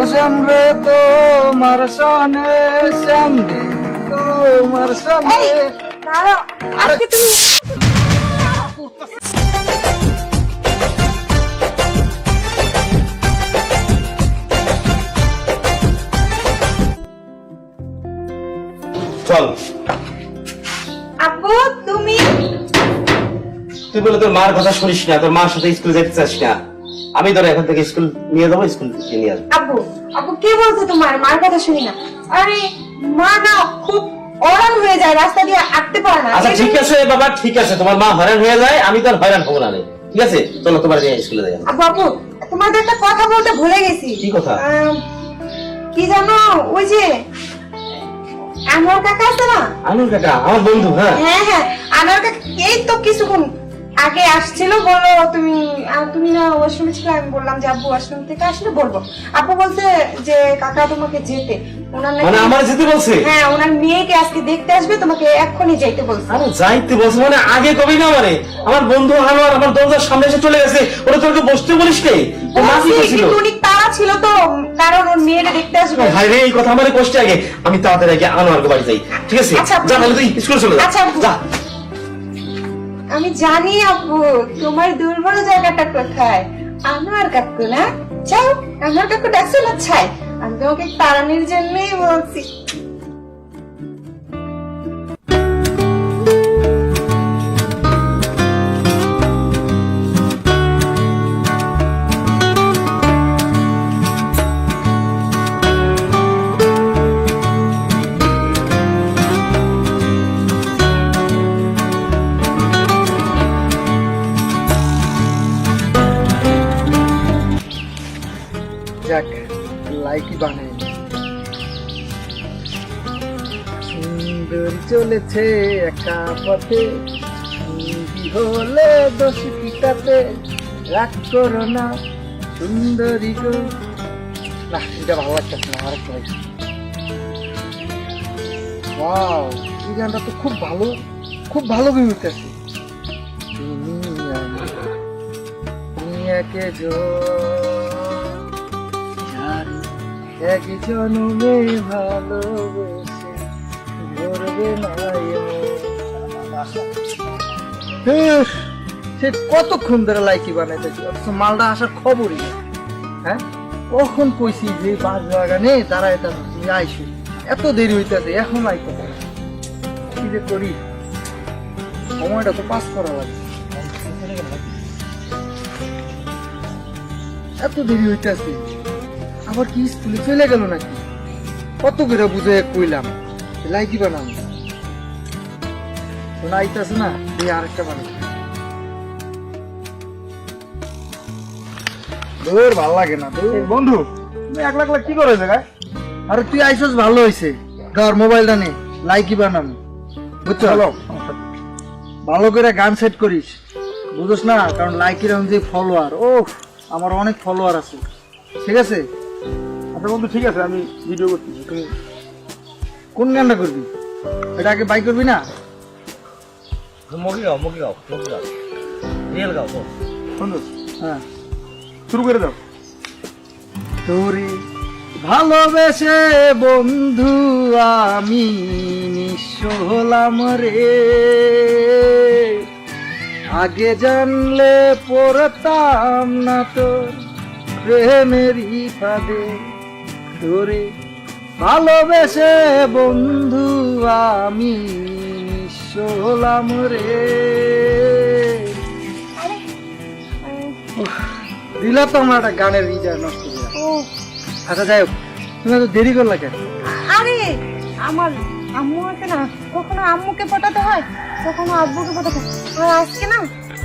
ও শ্যাম রে তোমার সনে শ্যাম রে তোমার সনে দাঁড়াও আজকে তুমি চল। আপু তুমি তুই বলে তোর মার কথা শুনিস না তোর মার সাথে স্কুলে যেতে চাস না। আমি তোর এখন থেকে স্কুল নিয়ে যাব স্কুল থেকে নিয়ে আসব। আপু আপু কে বলছে তোমার? মার কথা শুনি না। আরে মা না খুব অরান হয়ে যায় রাস্তা দিয়ে হাঁটতে পারে না। আচ্ছা ঠিক আছে বাবা ঠিক আছে তোমার মা হয়রান হয়ে যায় আমি তো আর হয়রান হব না রে। ঠিক আছে? চলো তোমার নিয়ে স্কুলে যাই আপু আপু তোমাদের একটা কথা বলতে ভুলে গেছি। কি কথা? কি জানো ওই যে আমার কাকা আছে না? আনুর কাকা আমার বন্ধু হ্যাঁ। হ্যাঁ হ্যাঁ আমার কাকা এই তো কিছুক্ষণ আগে আসছিল বলল তুমি তুমি না ওয়াশরুমে ছিল? আমি বললাম যে আব্বু ওয়াশরুম থেকে আসলে বলব। আপু বলছে যে কাকা তোমাকে যেতে। ওনার মানে আমার যেতে বলছে? হ্যাঁ ওনার মেয়েকে আজকে দেখতে আসবে তোমাকে এক্ষুনি যাইতে বলছে। আরে যাইতে বলছে মানে আগে কবি না মানে? আমার বন্ধু আমার দরজার সামনে এসে চলে গেছে ওরা তোকে বসতে বলিস নে কিন্তু উনি তারা ছিল তো কারণ ওর মেয়েটা দেখতে আসবে। ভাই রে এই কথা আমার কষ্টে আগে আমি তাড়াতাড়ি আগে আনোয়ারকে বাড়ি যাই ঠিক আছে? আচ্ছা, যা তাহলে তুই স্কুলে চলে যা। আচ্ছা, যা। আমি জানি আপু, তোমার দুর্বল জায়গাটা কোথায়? আমার কাকু না চাও আমার কাকু ডাকছে না ছাই। আমি তোমাকে তাড়ানোর জন্যই বলছি। চলেছে একা পথে হলে দোষ পিতাতে রাগ করো না, সুন্দরী গো। না এটা ভালো লাগতেছে না ভাই ওয়াও এই গানটা তো খুব ভালো খুব ভালো বিমিতেছে তুমি আমি একে জানি এক জনমে সে কতক্ষণ ধরে লাইকি বানাইতেছি? মালটা আসার খবরই হ্যাঁ? কখন কইছি যে বাস বাগানে তারা এটা তুমি এত দেরি হইতেছে, এখন আইতে কি যে করি? সময়টা তো পাস করা লাগবে। এত দেরি হইতেছে। আবার কি স্কুলে চলে গেল নাকি? কত করে বুঝে কইলাম। লাইকি বানাম না দিয়ে আরেকটা বানাই। দূর ভালো লাগে না দূর। বন্ধু তুমি কি করে জায়গায়? আরে তুই আইসস ভালো হইছে। ধর মোবাইলটা নে লাইকি বানাম। বুঝছ? ভালো। করে গান সেট করিস। বুঝছ না কারণ লাইকির যে ফলোয়ার ও আমার অনেক ফলোয়ার আছে। ঠিক আছে? আচ্ছা বন্ধু ঠিক আছে আমি ভিডিও করতেছি তুমি কোন গানটা করবি? এটা আগে বাই করবি না? মুখি গাও মুখি গাও মুখি গাও রিয়েল গাও বন্ধু। হ্যাঁ। শুরু করে দাও। তোরে ভালোবেসে বন্ধু আমি নিঃস্ব হলাম রে। আগে জানলে পড়তাম না তো প্রেমেরই ফাঁদে। তোরে ভালোবেসে বন্ধু আমি নিঃস্ব রে। দিলা তো আমার একটা গানের রিজার নষ্ট করে আচ্ছা যাই হোক তুমি এত দেরি করলা কেন? আরে আমার আম্মু আছে না কখনো আম্মুকে পটাতে হয় কখনো আব্বুকে পটাতে হয়। আর আজকে না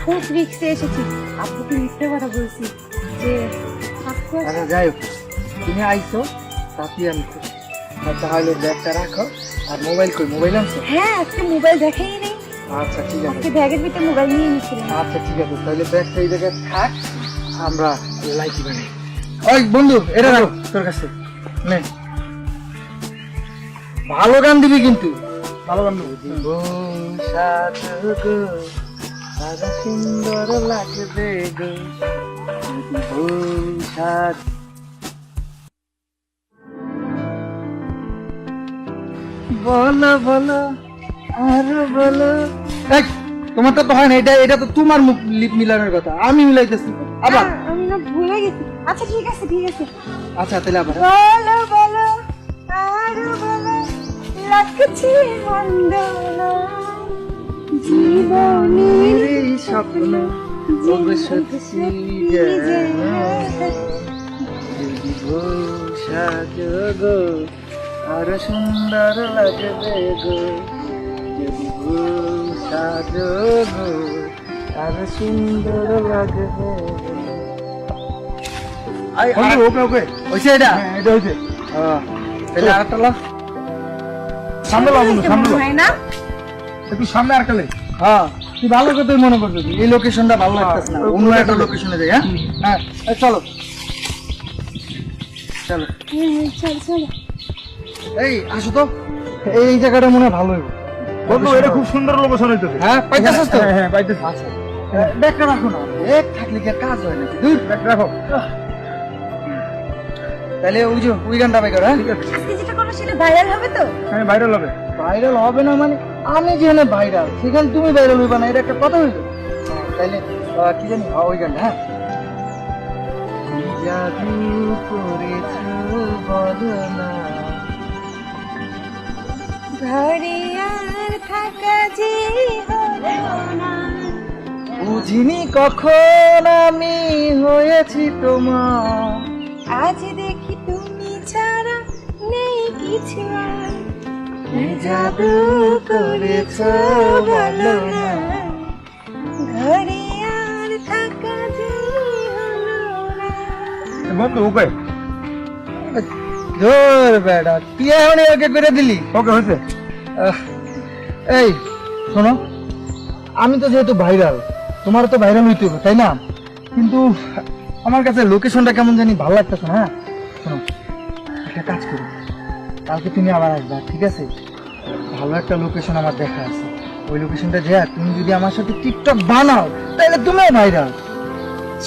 খুব রিক্সে এসেছি। আব্বুকে মিথ্যে কথা বলছি যে আচ্ছা যাই হোক তুমি আইছো তাতে আমি খুশি। তাহলে ব্যাগটা রাখো আর মোবাইল কই? মোবাইল আনছো? হ্যাঁ আজকে মোবাইল দেখাই নেই। আচ্ছা ঠিক আছে। আজকে ব্যাগের ভিতরে মোবাইল নিয়ে নিয়েছিলাম। আচ্ছা ঠিক আছে। তাহলে ব্যাগটা এই জায়গায় থাক আমরা লাইকি বানাই। ওই বন্ধু এটা রাখো তোর কাছে। নে। ভালো গান দিবি কিন্তু। ভালো গান দেবো। সারা সুন্দর লাগবে গো। বলো বলো আরও বলো। তোমার তো হয় না এটা এটা তো তোমার মুখ লিপ মিলানোর কথা। আমি মিলাইতেছি। আবার? আমি না ভুলে গেছি। আচ্ছা ঠিক আছে ঠিক আছে। আচ্ছা তাহলে আবার। বলো বলো আরও বলো। লাগছে মন্দ জীবনের স্বপ্ন যেন সাজগো আরও সুন্দর লাগবে গো। যদি আরও সুন্দর লাগবে গো। আই, বন্ধু আর- ওকে ওকে। হইছে এটা? হ্যাঁ এটা হয়েছে আহ, তাহলে আরেকটা লাও। সামনে সামনে না? একটু সামনে আর কালে। হ্যাঁ। তুই ভালো কথাই মনে এই লোকেশনটা ভালো লাগতেছে না। অন্য একটা লোকেশনে যাই হ্যাঁ হ্যাঁ চল চল। এই আসো তো। এই জায়গাটা মনে হয় ভালো হইব। বন্ধু এটা খুব সুন্দর লোকেশন হইতেছে। হ্যাঁ পাইতেছিস তো? হ্যাঁ হ্যাঁ পাইতেছি। আচ্ছা। দেখা রাখো না। এক থাকলে কি কাজ হয় নাকি? দূর দেখ, রাখো। তাহলে ওই যে ওই গানটা বাই করো হ্যাঁ? ঠিক আছে। আজকে যেটা সেটা ভাইরাল হবে তো? হ্যাঁ ভাইরাল হবে। ভাইরাল হবে না মানে আমি যেখানে ভাইরাল সেখানে তুমি ভাইরাল হইবা না এটা একটা কথা হইল। তাইলে কি জানি হ্যাঁ, ওই গানটা হ্যাঁ জাদু করেছ বলো না ঘরে আর থাকা যে বুঝিনি কখন আমি হয়েছি তোমার। আজ দেখি তুমি ছাড়া নেই কিছু আর। জাদু করেছ বলো না। ঘরে আর থাকা যে হলো না। বন্ধু ওকে তুই এখন ওকে করে দিলি? ওকে হয়েছে। এই শোনো আমি তো যেহেতু ভাইরাল তোমার তো ভাইরাল হইতে হবে তাই না? কিন্তু আমার কাছে লোকেশনটা কেমন জানি ভালো লাগতেছে না হ্যাঁ? শোনো একটা কাজ করো। কালকে তুমি আবার আসবা ঠিক আছে? ভালো একটা লোকেশন আমার দেখা আছে। ওই লোকেশনটা যা তুমি যদি আমার সাথে টিকটক বানাও তাহলে তুমিও ভাইরাল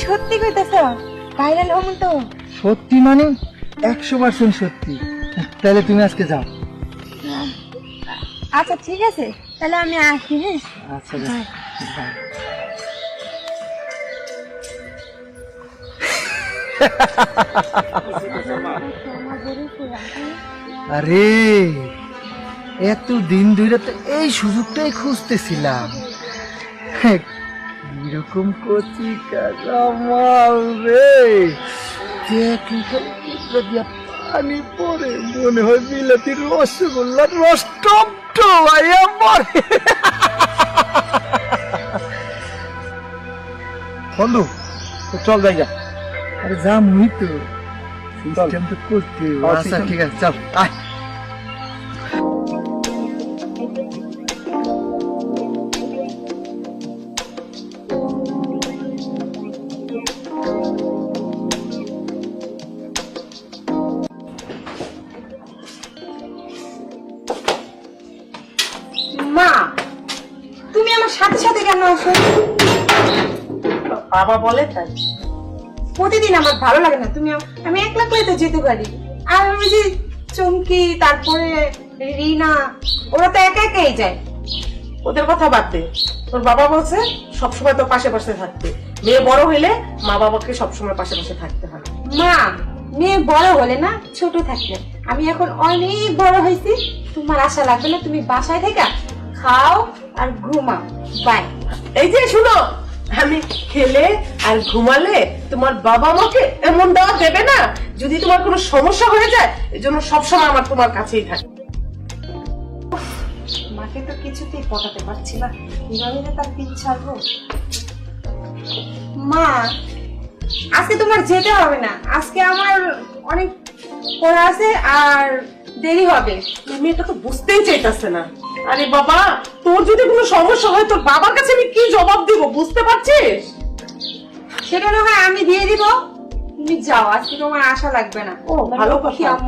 সত্যি কইতাছ? ভাইরাল হমন তো? সত্যি মানে? একশো পার্সেন্ট সত্যি। তাহলে তুমি আজকে যাও। আচ্ছা ঠিক আছে। তাহলে আমি আসি হ্যাঁ? আচ্ছা আরে এত দিন ধরে তো এই সুযোগটাই খুঁজতেছিলাম। এরকম কচি কাঁচামাল রে। পানি পরে মনে হয় বিলাতি রসগোল্লার রস টপ টপ আইয়া পড়ে বন্ধু চল যাই যা। আরে যা মুই তো সিস্টেম তো করতে আচ্ছা ঠিক আছে চল। আয়। আসো বাবা বলে তাই। প্রতিদিন আমার ভালো লাগে না। তুমি আম- একলা করে তো যেতে পারি। আর ওই যে চমকি তারপরে রিনা ওরা তো একা একাই যায়। ওদের কথা বাদ দে। তোর বাবা বলছে সবসময় তোর পাশে পাশে থাকতে। মেয়ে বড় হইলে মা বাবাকে সবসময় পাশে পাশে থাকতে হয়। মা মেয়ে বড় হলে না ছোট থাকলে আমি এখন অনেক বড় হয়েছি। তোমার আশা লাগবে না তুমি বাসায় থেকে খাও আর ঘুমাও। বাই এই যে শুনো, আমি খেলে আর ঘুমালে তোমার বাবা মাকে এমন দেওয়া দেবে না, যদি তোমার কোনো সমস্যা হয়ে যায়, এই জন্য সবসময় আমার তোমার কাছেই থাকে। মাকে তো কিছুতেই পটাতে পারছি না। তার দিন ছাড়বো? মা, আজকে তোমার যেতে হবে না। আজকে আমার অনেক পড়া আছে আর দেরি হবে। এই মেয়েটা তো বুঝতেই চাইতেছে না। আরে বাবা তোর যদি কোনো সমস্যা হয় তোর বাবার কাছে আমি কি জবাব দিব বুঝতে পারছিস? সেটা না হয় আমি দিয়ে দিব। তুমি যাও আজকে তোমার আশা লাগবে না। ও, ভালো লক্ষ্মী কথা।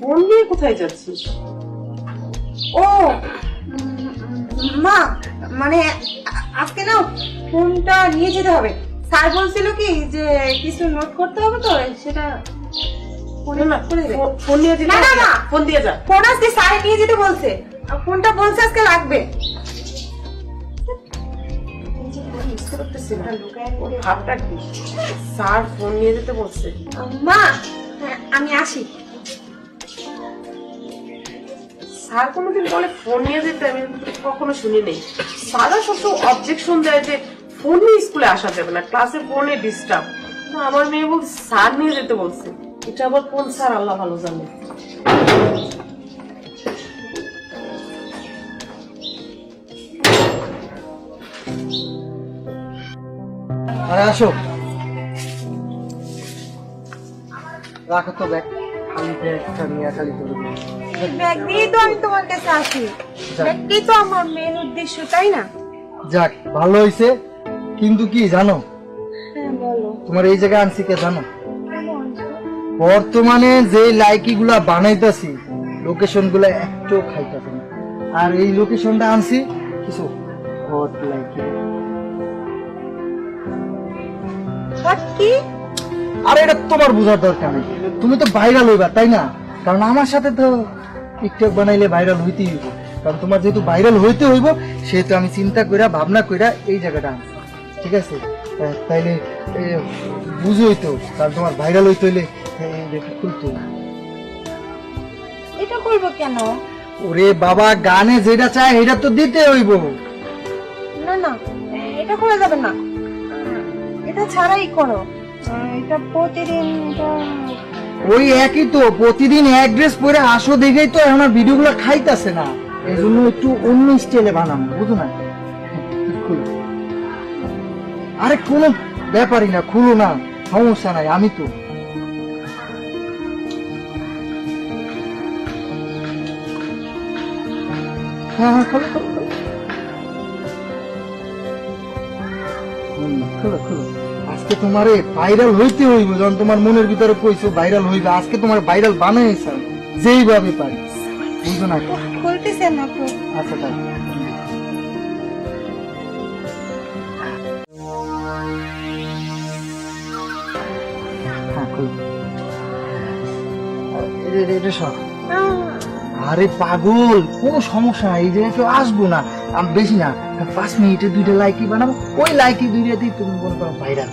ফোন নিয়ে কোথায় যাচ্ছিস? ও মা মানে আজকে না ফোনটা নিয়ে যেতে হবে। স্যার বলছিল কি যে কিছু নোট করতে হবে তো সেটা ফোন নিয়ে না, না, না। ফোন দিয়ে যা। ফোন আজকে স্যার নিয়ে যেতে বলছে। ফোনটা বলছে আজকে লাগবে। ভাবটা কি? স্যার ফোন নিয়ে যেতে বলছে। মা আমি আসি। স্যার কোনোদিন বলে ফোন নিয়ে যেতে আমি কখনো শুনি নেই স্যারও সবসময় অবজেকশন দেয় যে ফোন নিয়ে স্কুলে আসা যাবে না ক্লাসে ফোনে ডিস্টার্ব আমার মেয়ে বল স্যার নিয়ে যেতে বলছে। এটা আবার কোন স্যার? আল্লাহ ভালো জানে। আরে আসো। রাখো তো ব্যাগ। খালি ব্যাগটা নিয়ে খালি করে ব্যাগ দিয়ে তো আমি তোমার কাছে আসি। যাক। ব্যাগটাই তো আমার মেন উদ্দেশ্য তাই না? যাক ভালো হয়েছে কিন্তু কি জানো? হ্যাঁ তোমার এই জায়গায় আনছি কে জানো? বর্তমানে যে লাইকি গুলা বানাইতেছি লোকেশনগুলা একটু খাইতেছে না। আর এই লোকেশনটা আনছি কিছু হট লাইকি কি? আর এটা তোমার বোঝার দরকার নেই। তুমি তো ভাইরাল হইবা তাই না? কারণ আমার সাথে তো টিকটক বানাইলে ভাইরাল হইতেই হইব। কারণ তোমার যেহেতু ভাইরাল হইতে হইব সেহেতু আমি চিন্তা কইরা ভাবনা কইরা এই জায়গাটা আনছি। ঠিক আছে? তাইলে এ, বুঝোই তো কারণ তোমার ভাইরাল হইতে হইলে খুলতো। এটা করব কেন? ওরে বাবা গানে যেটা চায় এটা তো দিতে হইব। না না এটা করা যাবে না। এটা ছাড়াই করো। এটা প্রতিদিন ওই একই তো প্রতিদিন এক ড্রেস পরে আসো দেখেই তো এখন ভিডিওগুলো খাইতাছে না। এই জন্য একটু অন্য স্টাইলে বানানো বুঝো না? খুলো। আরে কোনো ব্যাপারই না খুলো না সমস্যা নাই আমি তো। হ্যাঁ হ্যাঁ খোলো খোলো খোলো। খোলো খোলো। আজকে তোমারে ভাইরাল হইতে হইব যখন তোমার মনের ভিতরে কইছো ভাইরাল হইবে আজকে তোমার ভাইরাল বানাইছে। যেইভাবে পারি। বুঝো না? না আচ্ছা তাই। আরে পাগল, কোনো সমস্যা নাই, এই জায়গায় কেউ আসব না। আমি, বেশি না পাঁচ মিনিটে দুইটা লাইকি বানাবো। ওই লাইকি দুইটাতেই তুমি মনে করো ভাইরাল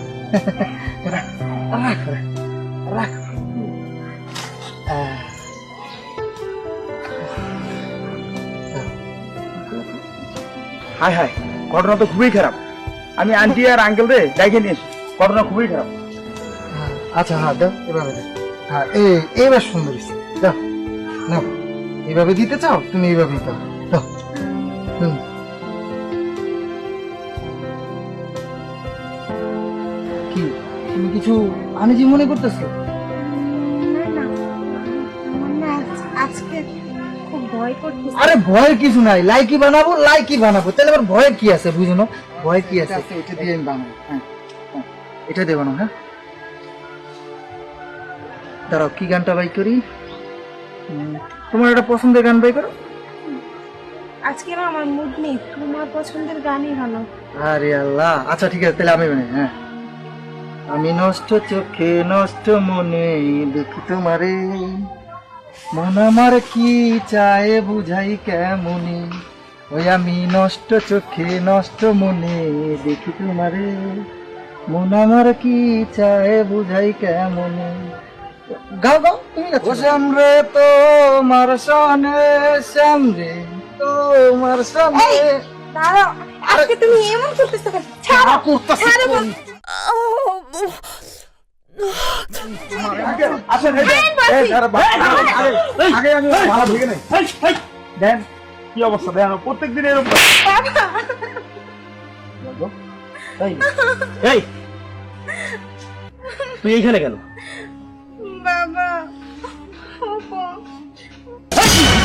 রাখ রাখ। হাই হাই, ঘটনা তো খুবই খারাপ। আমি আন্টি আর আঙ্কেল রে, দেখে নিয়েছি। ঘটনা খুবই খারাপ। আচ্ছা হ্যাঁ দাও এভাবে দাও। হ্যাঁ এই এবার সুন্দর হয়েছে। দাও নাও এইভাবে দিতে চাও? তুমি এইভাবে দাও। দাও। হুম। কি তুমি কিছু আনিজি মনে করতেছো? আজকে খুব ভয় করতেছে। আরে ভয় কিছু নাই। লাইকি বানাবো লাইকি বানাবো। তাহলে আবার ভয় কি আছে বুঝো ভয় কি আছে? এটা দিয়ে আমি বানাবো। হ্যাঁ হ্যাঁ, এটা দিয়ে বানাবো হ্যাঁ। দাঁড়াও কি গানটা বাই করি? তোমার একটা পছন্দের গান বাই করো। আজকে না আমার মুড নেই তোমার পছন্দের গানই গানো আরে আল্লাহ আচ্ছা ঠিক আছে তাহলে আমি মানে হ্যাঁ। আমি নষ্ট চোখে নষ্ট মনে দেখি তোমারে। মন আমার কি চায় বুঝাই কেমনে? ওই আমি নষ্ট চোখে নষ্ট মনে দেখি তোমারে। মন আমার কি চায় বুঝাই কেমনে? গাও গাও তুমি সামরে তোমার সনে তোমার সামনে দাঁড়াও আজকে তুমি এমন করতেছো কেন? ছাড়ো দেন। কি অবস্থা? দেন প্রত্যেক দিন এরকম তুই এইখানে কেন?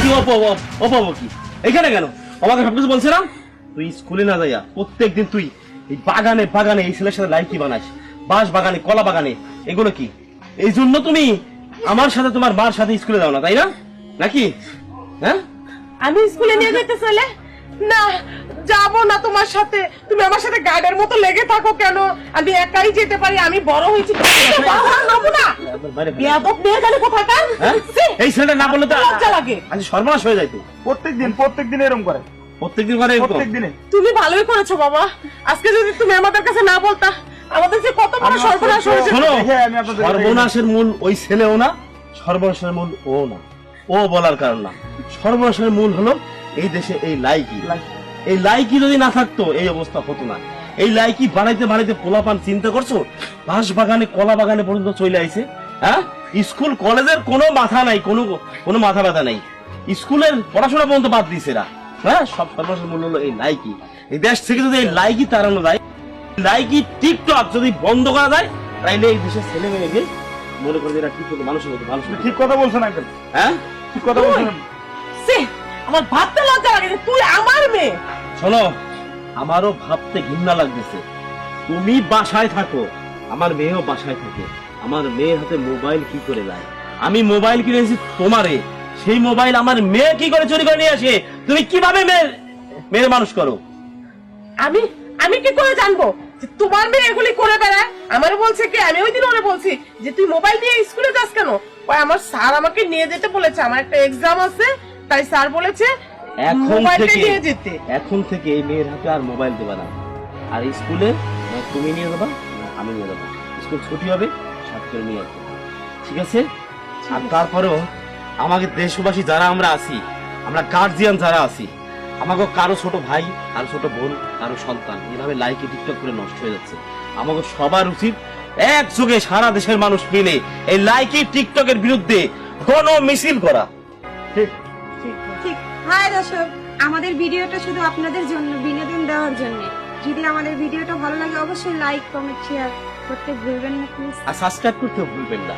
কি অপ অপ অপ অপ কি? এখানে কেন? আমাকে সবকিছু বলছে না? তুই স্কুলে না যাইয়া প্রত্যেকদিন তুই এই বাগানে বাগানে এই ছেলের সাথে লাইকি বানাস। বাঁশ বাগানে, কলা বাগানে। এগুলো কি? এই জন্য তুমি আমার সাথে তোমার মার সাথে স্কুলে যাও না, তাই না? নাকি? হ্যাঁ? আমি স্কুলে নিয়ে যেতে চলে? না যাব না তোমার সাথে। তুমি আমার সাথে গার্ডের মতো লেগে থাকো কেন? আমি একাই যেতে পারি আমি বড় হয়েছি। হ্যাঁ? এই ছেলেটা না বললে তো লজ্জা লাগে। আজ সর্বনাশ হয়ে যাইতো প্রত্যেক দিন প্রত্যেক দিন এরকম করে। প্রত্যেকদিন করে এরকম। তুমি ভালোই করেছ বাবা। আজকে যদি তুমি আমাদের কাছে না বলতা আমাদের যে কত বড় সর্বনাশ হয়েছে। আপনাদের সর্বনাশের মূল ওই ছেলেও না সর্বনাশের মূল ও না। ও বলার কারণ না। সর্বনাশের মূল হলো এই দেশে এই লাইকি। এই লাইকি যদি না থাকতো এই অবস্থা হতো না। এই লাইকি বানাইতে বানাইতে পোলাপান চিন্তা করছ? বাঁশ বাগানে কলা বাগানে পর্যন্ত চলে আইছে হ্যাঁ? স্কুল কলেজের কোনো মাথা নাই কোনো কোনো মাথা ব্যথা নাই। স্কুলের পড়াশোনা পর্যন্ত বাদ দিছে এরা হ্যাঁ? সব সর্বনাশের মূল হলো এই লাইকি। এই দেশ থেকে যদি এই লাইকি তাড়ানো যায় লাইকি টিকটক যদি বন্ধ করা যায় তাইলে এই দেশের ছেলে মেয়েকে মনে করে এরা ঠিক মতো মানুষের মতো। মানুষ ঠিক কথা বলছেন আঙ্কেল হ্যাঁ? ঠিক কথা বলছেন আমার ভাবতে লজ্জা লাগে যে তুই আমার মেয়ে। শোনো আমারও ভাবতে ঘৃণা লাগতেছে। তুমি বাসায় থাকো আমার মেয়েও বাসায় থাকে। আমার মেয়ের হাতে মোবাইল কি করে যায়? আমি মোবাইল কিনেছি তোমারে। সেই মোবাইল আমার মেয়ে কি করে চুরি করে নিয়ে আসে? তুমি কীভাবে মেয়ের মেয়ের মানুষ করো? আমি আমি কি করে জানব যে তোমার মেয়ে এগুলি করে বেড়ায়? আমার বলছে কি? আমি ওই দিন ওরে বলছি যে তুই মোবাইল নিয়ে স্কুলে যাস কেন? আমার স্যার আমাকে নিয়ে যেতে বলেছে। আমার একটা এক্সাম আছে। তাই স্যার বলেছে এখন থেকে যেতে। এখন থেকে এই মেয়ের হাতে আর মোবাইল দেবা না। আর স্কুলে তুমি নিয়ে যাবা আমি নিয়ে যাব। স্কুল ছুটি হবে করে নিয়ে আসব। ঠিক আছে? আর তারপরেও আমাকে দেশবাসী যারা আমরা আছি আমরা গার্জিয়ান যারা আছি আমাকে কারও ছোট ভাই কারও ছোট বোন কারও সন্তান এভাবে লাইকে টিকটক করে নষ্ট হয়ে যাচ্ছে। আমাকে সবার উচিত একযোগে সারা দেশের মানুষ মিলে এই লাইকি টিকটকের বিরুদ্ধে গণ মিছিল করা। ঠিক। হাই দর্শক, আমাদের ভিডিওটা শুধু আপনাদের জন্য, বিনোদন দেওয়ার জন্য। যদি আমাদের ভিডিওটা ভালো লাগে, অবশ্যই লাইক কমেন্ট শেয়ার করতে ভুলবেন না প্লিজ আর সাবস্ক্রাইব করতেও ভুলবেন না।